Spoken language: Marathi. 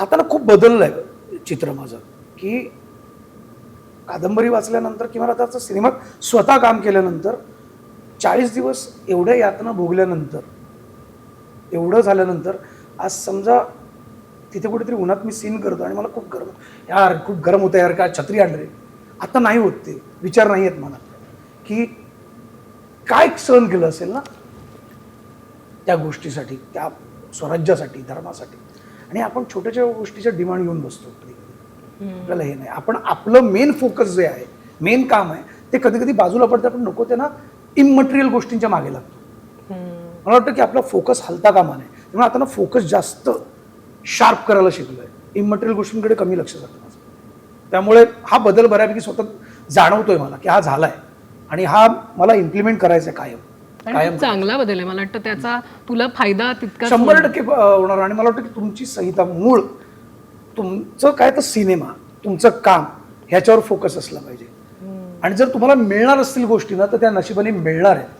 आता ना खूप बदललं आहे चित्र माझं. की कादंबरी वाचल्यानंतर किंवा आता सिनेमात स्वतः काम केल्यानंतर चाळीस दिवस एवढ्या यातना भोगल्यानंतर एवढं झाल्यानंतर आज समजा तिथे कुठेतरी उन्हात मी सीन करतो आणि मला खूप गरम यार खूप गरम होतं यार काय छत्री आणले आता नाही होत ते विचार नाही आहेत मनात की काय सहन केलं असेल ना? त्या गोष्टीसाठी त्या स्वराज्यासाठी धर्मासाठी. आणि आपण छोट्या छोट्या गोष्टीच्या डिमांड घेऊन बसतो. कधी कधी आपल्याला हे नाही. आपण आपलं मेन फोकस जे आहे मेन काम आहे ते कधी कधी बाजूला पडतं आपण नको ते ना इममटेरियल गोष्टींच्या मागे लागतो. मला वाटतं की आपला फोकस हलता कामा नये. त्यामुळे आता ना फोकस जास्त शार्प करायला शिकलोय. इममटेरियल गोष्टींकडे कमी लक्ष जातं माझं. त्यामुळे हा बदल बऱ्यापैकी स्वतः जाणवतोय मला की हा झालाय. आणि हा मला इम्प्लिमेंट करायचा आहे कायम. आणि चांगला बदल आहे. मला वाटतं त्याचा तुला फायदा तितका शंभर टक्के होणार आणि मला वाटतं की तुमची संहिता मूळ तुमचं काय तर सिनेमा तुमचं काम ह्याच्यावर फोकस असला पाहिजे. आणि जर तुम्हाला मिळणार असतील गोष्टी ना तर त्या नशिबाने मिळणार आहेत